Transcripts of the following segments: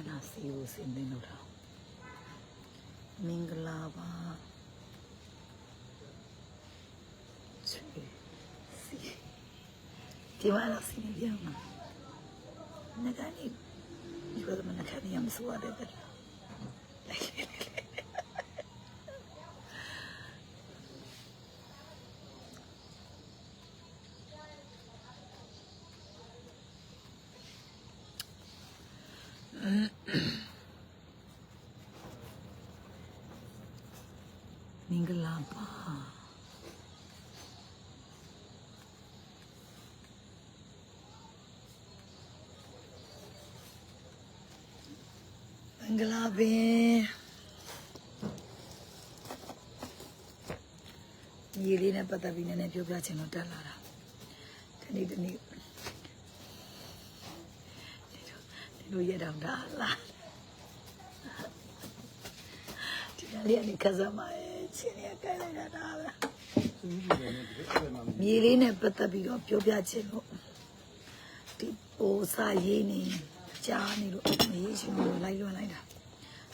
မျက်နှာစီကိုစင်သိလို့တာမင်္ဂလာပါချွေစီဒီမှာတော့စီနေပြန်မှာငါကနေဒီဘက်မှာငါကနေရမစိုးရတဲ့တဲ့မင်္ဂလာပါမ င်္ဂလာပင်ညီလေးနဲ့ပတ်သက်ပြီးနည်းနည်းပြောပြချင်လို့တက်လာတာဒီနေ့ဒီနေ့ဒီလိုရတော့ဒါလားဒီနေ့လေးကနေခစားမရဲ့ချင်းရကြိုင်လိုက်တာဒါပဲညီလေးနဲ့ပတ်သက်ပြီးတော့ပြောပြချင်လို့ဒီပိုစာရေးနေ ကြားနေလို့မရေးချင်လို့လိုက်လွှတ်လိုက်တာ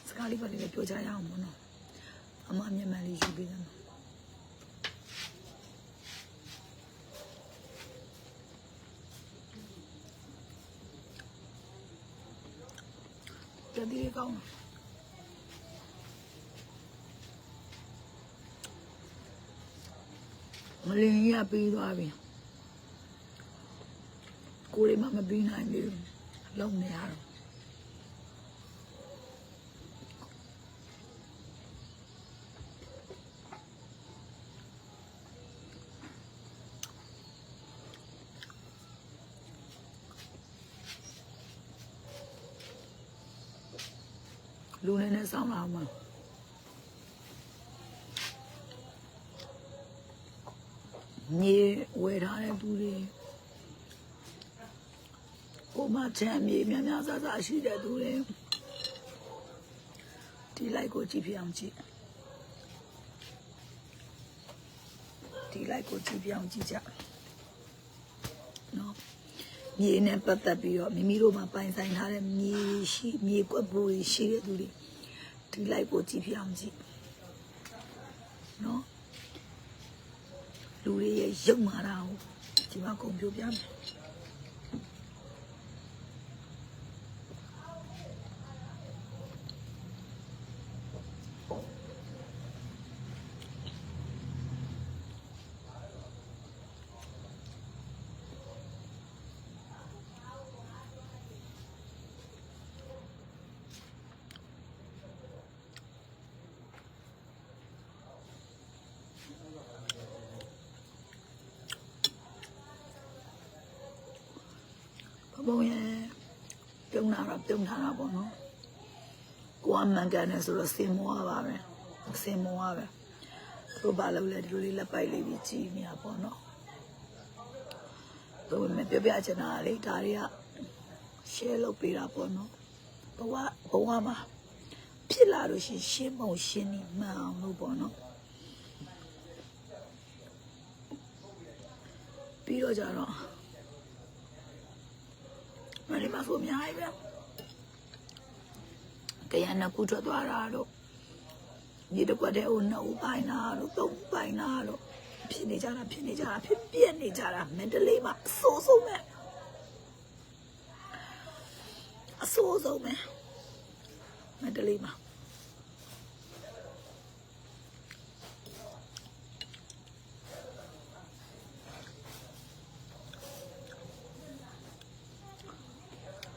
စကားလေးပါလေးပဲပြောကြရအောင်မနော်အမမျက်မှန်လေးယူပေးတယ်တတိယကောင်းမလင်းရပြီးသွားပြီကိုယ်လေးမမပြီးနိုင်ဘူး လုံနေရတော့လူနေနဲ့ဆောင်းလာမှာမြေဝယ်ထားတဲ့သူတွေကို မချမ်းမြေများများစားစားရှိတဲ့သူတွေဒီလိုက်ကိုကြည့်ပြအောင်ကြည့်ဒီလိုက်ကိုကြည့်ပြအောင်ကြည့်ကြနော်မြေနဲ့ပတ်သက်ပြီးတော့မိမိတို့မှာပိုင်ဆိုင်ထားတဲ့မြေရှိမြေကွက်ပူတွေရှိတဲ့သူတွေဒီလိုက်ကိုကြည့်ပြအောင်ကြည့်နော်လူတွေရဲ့ရုပ်မာတာကိုဒီမှာကုန်ပြပြမယ် ဘုံရဲ့ပြုံးလာတော့ပြုံးထားတာပေါ့နော်ကိုကမှန်ကန်တယ်ဆိုတော့စင်မောပါပဲစင်မောပါပဲသူဘာလို့လဲဒီလိုလေးလက်ပိုက်လေးပြီးကြည်နေရပေါ့နော်သူမပြပြချင်တာလေဒါတွေက share လုပ်ပေးတာပေါ့နော်ဘဝဘဝမှာဖြစ်လာလို့ရှရင်ရှင်းမုံရှင်းနေမှန်အောင်လို့ပေါ့နော်ပြီးတော့ကြတော့ မလေးမဆိုအများကြီးပဲကရနှစ်ခုထွက်သွားတာတော့ညီတစ်ခွက်တည်းဟိုနှစ်ဦးပိုင်တာတော့သုံးဦးပိုင်တာတော့ဖြစ်နေကြတာဖြစ်နေကြတာဖြစ်ပြက်နေကြတာမန္တလေးမှာအဆိုးဆုံးပဲအဆိုးဆုံးပဲမန္တလေးမှာ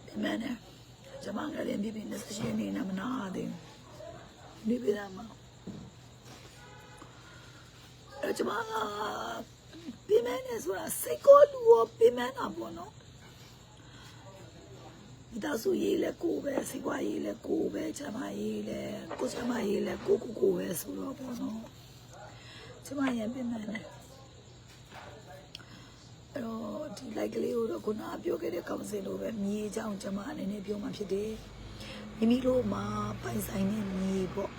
ဒီမနဲ့ ကျမကလည်းပြပြနဲ့ရှင်းနေမနာသေးဘူးနေပြတာမှာအဲကျမကပြမနဲ့ဆိုတာစိတ်ကောလူရောပြမနာပေါ့နော်မိသားစုရေးလဲကိုပဲစိတ်ကွာရေးလဲကိုပဲကျမရေးလဲကိုကျမရေးလဲကိုကိုကိုပဲဆိုတော့ပေါ့နော်ကျမရင်ပြမနဲ့ အဲ့တော့ဒီ like ကလေးကိုတော့ခုနကပြောခဲ့တဲ့ကောင်စင်လိုပဲမြေအကြောင်းကျွန်မအနေနဲ့ပြောမှဖြစ်တယ်မိမိတို့မှာပိုင်ဆိုင်တဲ့မြေပေါ့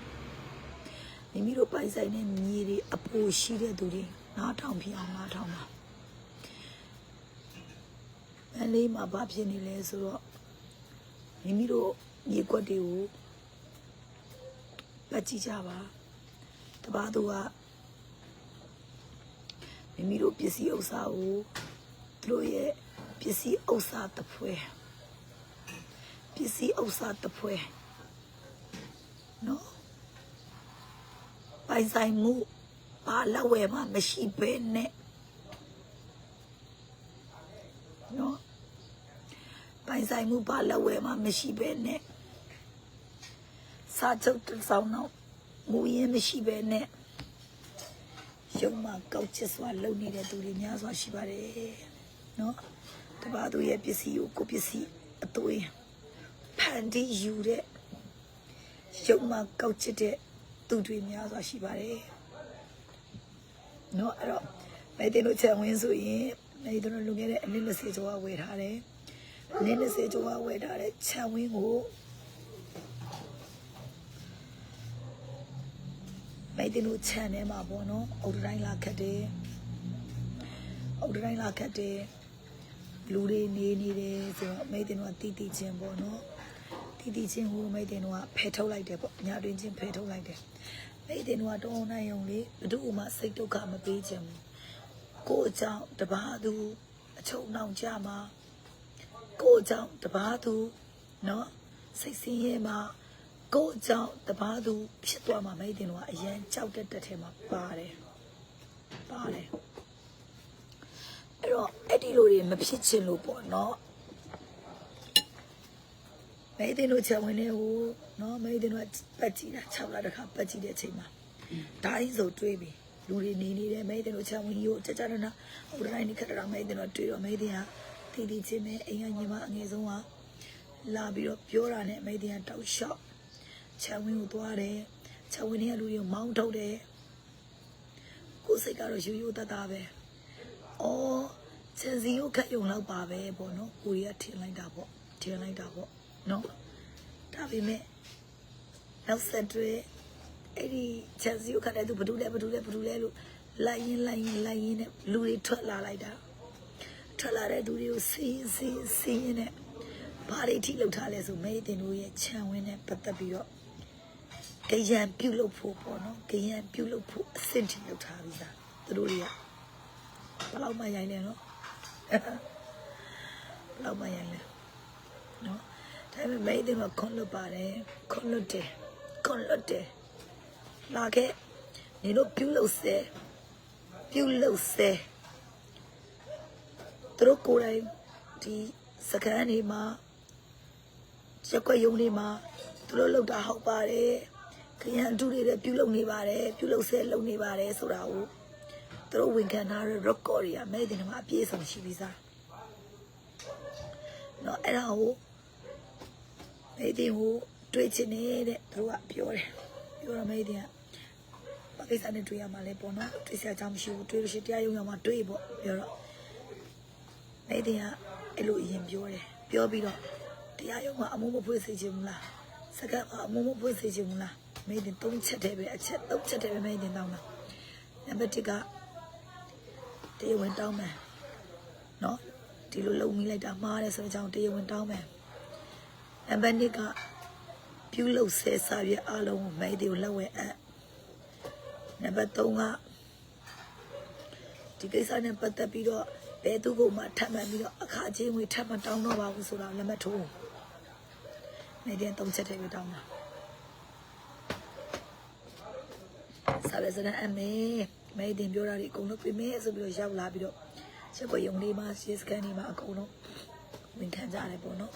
မိမိတို့ပိုင်ဆိုင်တဲ့မြေတွေအပိုရှိတဲ့သူတွေနားထောင်ဖြစ်အောင်နားထောင်ပါမလေးမှာဘာဖြစ်နေလဲဆိုတော့မိမိတို့မြေကွက်တွေကိုပတ်ကြည့်ကြပါတပါသူကမိမိတို့ပစ္စည်းဥစ္စာကို သူတို့ရဲ့ပစ္စည်းဥစ္စာတစ်ဖွဲပစ္စည်းဥစ္စာတစ်ဖွဲနော်ပိုင်ဆိုင်မှုပါလက်ဝဲမှာမရှိဘဲနဲ့နော်ပိုင်ဆိုင်မှုပါလက်ဝဲမှာမရှိဘဲနဲ့စာချုပ်တစ်စောင်းတော့မူရင်းမရှိဘဲနဲ့ရုံမှာကောက်ချစ်စွာလုပ်နေတဲ့သူတွေများစွာရှိပါတယ် နော်တပါသူရဲ့ပစ္စည်းကိုကိုယ့်ပစ္စည်းအသွေးဖန်တီးယူတဲ့ရုံမှာကောက်ချစ်တဲ့သူတွေများစွာရှိပါတယ်နော်အဲ့တော့မဲတင်တို့ချက်ဝင်းဆိုရင်မဲတင်တို့လူငယ်တဲ့အနည်း20ကျော်ဝယ်ထားတယ်အနည်း20ကျော်ဝယ်ထားတဲ့ချက်ဝင်းကိုမဲတင်တို့ခြံထဲမှာပေါ့နော်အုတ်တိုင်းလာခတ်တယ်အုတ်တိုင်းလာခတ်တယ် လူတွေနေနေတယ်ဆိုတော့မဲတင်တို့ကတီးတီးချင်းပေါ့နော်တီးတီးချင်းဟိုမဲတင်တို့ကဖယ်ထုတ်လိုက်တယ်ပေါ့ညာတွင်ချင်းဖယ်ထုတ်လိုက်တယ်မဲတင်တို့ကတောင်းနိုင်ုံလေးဘယ်သူမှစိတ်ဒုက္ခမပေးချင်ဘူးကိုယ့်အကြောင်းတပါးသူအချုံနှောင်ကြမှာကိုယ့်အကြောင်းတပါးသူနော်စိတ်ဆင်းရဲမှာကိုယ့်အကြောင်းတပါးသူဖြစ်သွားမှာမဲတင်တို့ကအရန်ကြောက်တဲ့တက်ထဲမှာပါတယ်ပါတယ် အဲ့တော့အဲ့ဒီလိုတွေမဖြစ်ချင်လို့ပေါ့နော်မဲတင်တို့ချက်ဝင်နေဟိုနော်မဲတင်တို့ပတ်ကြည့်တာ6လတစ်ခါပတ်ကြည့်တဲ့အချိန်မှာဓာတ်ရင်းဆိုတွေးပြီလူတွေနေနေတယ်မဲတင်တို့ချက်ဝင်ကြီးကိုကြကြနနာဟိုတိုင်းနေခက်တာမဲတင်တို့တွေးတော့မဲတင်ဟာတီတီချင်းမဲအိမ်ကညီမအငယ်ဆုံးကလာပြီးတော့ပြောတာနဲ့မဲတင်ကတောက်လျှောက်ချက်ဝင်ကိုသွားတယ်ချက်ဝင်တွေကလူတွေကိုမောင်းထုတ်တယ်ကိုယ်စိတ်ကတော့ယူယူတတ်တာပဲ အော်စင်စီကိုခက်ယုံလောက်ပါပဲပေါ့နော်ကိုရီးယားထင်လိုက်တာပေါ့ထင်လိုက်တာပေါ့နော်ဒါပေမဲ့နောက်ဆက်တွဲအဲ့ဒီချန်စီကိုခက်တဲ့သူဘဒူလဲဘဒူလဲဘဒူလဲလို့လိုက်ရင်လိုက်ရင်လိုက်ရင်နဲ့လူတွေထွက်လာလိုက်တာထွက်လာတဲ့သူတွေကိုစီးစီးစီးရင်နဲ့ဘာတွေထိလောက်ထားလဲဆိုမဲတင်တို့ရဲ့ခြံဝင်းနဲ့ပတ်သက်ပြီးတော့ကြရန်ပြုတ်လို့ဖို့ပေါ့နော်ကြရန်ပြုတ်လို့ဖို့အဆင့်ထိလောက်ထားပြီးသားသူတို့တွေက ဘယ်လောက်မှရိုင်းလဲနော်ဘယ်လောက်မှရိုင်းလဲနော်ဒါပေမဲ့မိတ်တယ်ကခွန်လွတ်ပါတယ်ခွန်လွတ်တယ်ခွန်လွတ်တယ်လာခဲ့နေတို့ပြုလို့ဆဲပြုလို့ဆဲသူတို့ကိုယ်တိုင်ဒီစကန်နေမှာရက်ွက်ယုံနေမှာသူတို့လောက်တာဟောက်ပါတယ်ခရံအတူတွေလည်းပြုလုပ်နေပါတယ်ပြုလုပ်ဆဲလုပ်နေပါတယ်ဆိုတာကို သူတို့ဝန်ခံထားတဲ့ record တွေကမဲ့တင်မှာအပြည့်အစုံရှိပြီးသားเนาะအဲ့ဒါကိုမဲ့တင်ကိုတွေးချင်နေတဲ့သူတို့ကပြောတယ်ပြောတော့မဲ့တင်ကဘာကိစ္စနဲ့တွေးရမှာလဲပေါ့နော်တွေးစရာအကြောင်းမရှိဘူးတွေးလို့ရှိရင်တရားရုံးရမှာတွေးပေါ့ပြောတော့မဲ့တင်ကအဲ့လိုအရင်ပြောတယ်ပြောပြီးတော့တရားရုံးကအမှုမဖွင့်စေချင်ဘူးလားစကားကအမှုမဖွင့်စေချင်ဘူးလားမဲ့တင်သုံးချက်တည်းပဲအချက်သုံးချက်တည်းပဲမဲ့တင်တောင်းတာနံပါတ်1က တရားဝင်တောင်းမယ်နော်ဒီလိုလုံမိလိုက်တာမှားတယ်ဆိုတဲ့အကြောင်းတရားဝင်တောင်းမယ်နံပါတ်2ကပြုလုပ်ဆဲစာရွက်အလုံးကိုမဲတွေကိုလက်ဝဲအပ်နံပါတ်3ကဒီကိစ္စနဲ့ပတ်သက်ပြီးတော့ဘယ်သူကမှထပ်မှန်ပြီးတော့အခါချင်းငွေထပ်မတောင်းတော့ပါဘူးဆိုတာလက်မှတ်ထိုးမဲတဲ့3ချက်တည်းပဲတောင်းတာစာပဲစတဲ့အ မေမဲတင်ပြောတာဒီအကုန်လုံးပြင်မဲဆိုပြီးတော့ရောက်လာပြီးတော့ချက်ကိုယုံလေးမှာရှေ့စကန်နေမှာအကုန်လုံးဝင်ခံကြတယ်ပေါ့နော်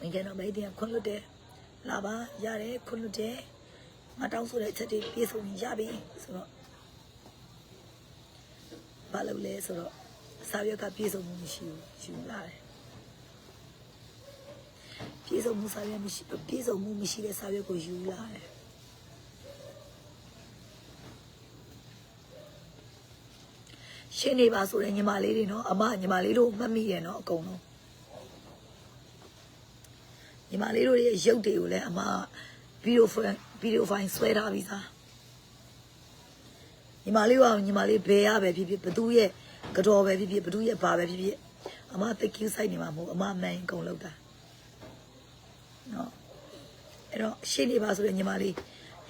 ဝင်ခံတော့မဲတင်ခွန်းလွတ်တယ်လာပါရတယ်ခွန်းလွတ်တယ်ငါတောင်းဆိုတဲ့အချက်တွေပြေဆုံးရင်ရပြီဆိုတော့ဘာလို့လဲဆိုတော့စာရွက်ကပြေဆုံးမှုမရှိဘူးယူလာတယ်ပြေဆုံးမှုစာရွက်မရှိပြေဆုံးမှုမရှိတဲ့စာရွက်ကိုယူလာတယ် ရှင်းနေပါဆိုတဲ့ညီမလေးတွေနော်အမညီမလေးတို့မှတ်မိတယ်နော်အကုန်လုံးညီမလေးတို့ရဲ့ရုပ်တွေကိုလည်းအမဗီဒီယိုဖိုင်ဗီဒီယိုဖိုင်ဆွဲထားပြီးသားညီမလေးကညီမလေးဘယ်ရပဲဖြစ်ဖြစ်ဘသူရဲ့ကတော်ပဲဖြစ်ဖြစ်ဘသူရဲ့ဘာပဲဖြစ်ဖြစ်အမသိ Q site နေမှာမဟုတ်အမမှန်ကုန်လောက်တာနော်အဲ့တော့ရှင်းနေပါဆိုတဲ့ညီမလေး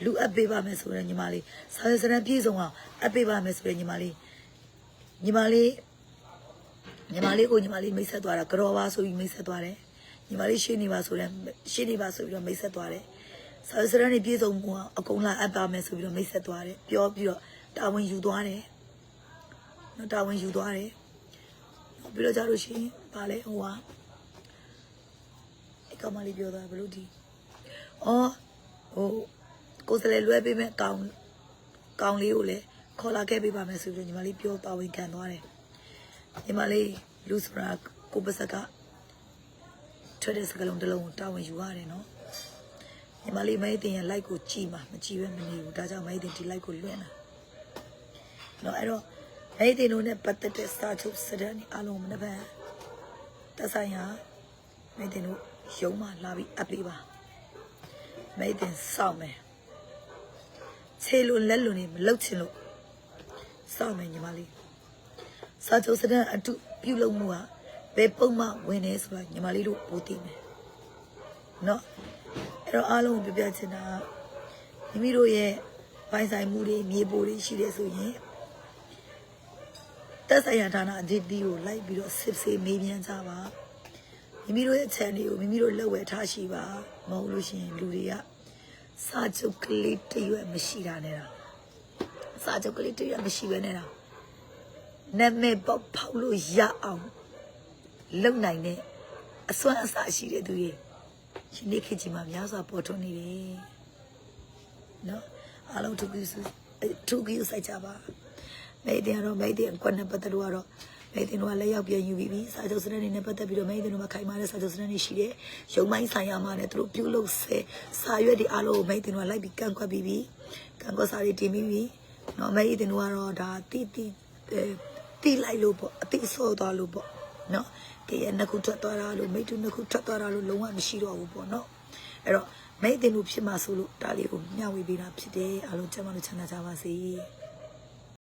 လူအပ်ပေးပါမယ်ဆိုတဲ့ညီမလေးစာရွက်စာတမ်းပြည့်စုံအောင်အပ်ပေးပါမယ်ဆိုတဲ့ညီမလေး ညီမလေးညီမလေးကိုညီမလေးမိတ်ဆက်သွားတာကြော်ပါဆိုပြီးမိတ်ဆက်သွားတယ်ညီမလေးရှင်းနေပါဆိုတဲ့ရှင်းနေပါဆိုပြီးတော့မိတ်ဆက်သွားတယ်စာရွက်စာတမ်းတွေပြည့်စုံမှုအောင်အကုန်လာအပ်ပါမယ်ဆိုပြီးတော့မိတ်ဆက်သွားတယ်ပြောပြီးတော့တာဝန်ယူသွားတယ်နော်တာဝန်ယူသွားတယ်နော်ပြီးတော့ကြလို့ရှိရင်ဗာလဲဟိုဟာအကောင်မလေးပြောတာဘယ်လိုဒီအော်ဟိုကိုယ်စလဲလွဲပေးမဲ့ကောင်းကောင်းလေးကိုလည်း ခေါ်လာခဲ့ပေးပါမယ်ဆိုပြီးညီမလေးပြောပါဝင်ခံသွားတယ်ညီမလေးလူစရာကိုပစကထွက်တဲ့စကလုံးတစ်လုံးကိုတာဝန်ယူရတယ်နော်ညီမလေးမဲတင်ရဲ့ like ကိုကြည့်မှာမကြည့်ပဲမနေဘူးဒါကြောင့်မဲတင်ဒီ like ကိုလွှင့်တာနော်အဲ့တော့မဲတင်တို့နဲ့ပတ်သက်တဲ့စာချုပ်စတဲ့နေအားလုံးမနှပန်တက်ဆိုင်ဟာမဲတင်တို့ရုံးမှလာပြီးအပ်ပေးပါမိတ်တင်စောင့်မယ်ခြေလွန်လက်လွန်နေမလှုပ်ချင်လို့ စောင့်မယ်ညီမလေးစာချုပ်စတဲ့အတုပြုလုပ်မှုဟာဘယ်ပုံမှဝင်နေဆိုတာညီမလေးတို့ပိုသိမယ်နော်အဲ့တော့အားလုံးကိုပြောပြချင်တာကမိမိတို့ရဲ့ပိုင်ဆိုင်မှုတွေမြေပိုတွေရှိတယ်ဆိုရင်တက်ဆိုင်ရာဌာနအကြီးတီကိုလိုက်ပြီးတော့စစ်ဆေးမေးမြန်းကြပါမိမိတို့ရဲ့ channel ကိုမိမိတို့လက်ဝဲထားရှိပါမဟုတ်လို့ရှိရင်လူတွေကစာချုပ်ကလေးတရွက်မရှိတာနဲ့တာ စာချုပ်ကလေးတရွက်မရှိပဲနဲ့တာနာမည်ပေါက်ဖောက်လို့ရအောင်လုံနိုင်တဲ့အစွမ်းအစရှိတဲ့သူတွေရှင်နေခေတ်ကြီးမှာများစွာပေါ်ထွန်းနေတယ်နော်အားလုံးသူကြီးစုသူကြီးစိုက်ကြပါမိတဲ့တော့မိတဲ့ကွက်နဲ့ပတ်သက်လို့ကတော့မိတ်တင်တို့ကလက်ရောက်ပြန်ယူပြီးပြီစာချုပ်စနစ်တွေနဲ့ပတ်သက်ပြီးတော့မိတ်တင်တို့ကခိုင်မာတဲ့စာချုပ်စနစ်တွေရှိတယ်ရုံမိုင်းဆိုင်ရာမှာလည်းသူတို့ပြုလုပ်ဆဲစာရွက်တွေအားလုံးကိုမိတ်တင်တို့ကလိုက်ပြီးကန့်ကွက်ပြီးပြီကန့်ကွက်စာတွေတင်ပြီးပြီ နော်မိတ်တင်တို့ကတော့ဒါတိတိတိလိုက်လို့ပေါ့အတိဆော့သွားလို့ပေါ့နော်ကဲရနှစ်ခုထွက်သွားတာလို့မိတ်တူနှစ်ခုထွက်သွားတာလို့လုံးဝမရှိတော့ဘူးပေါ့နော်အဲ့တော့မိတ်တင်တို့ဖြစ်မှာဆိုလို့ဒါလေးကိုမျှဝေပေးတာဖြစ်တယ်အားလုံးကျမ်းမလို့ချမ်းသာကြပါစေ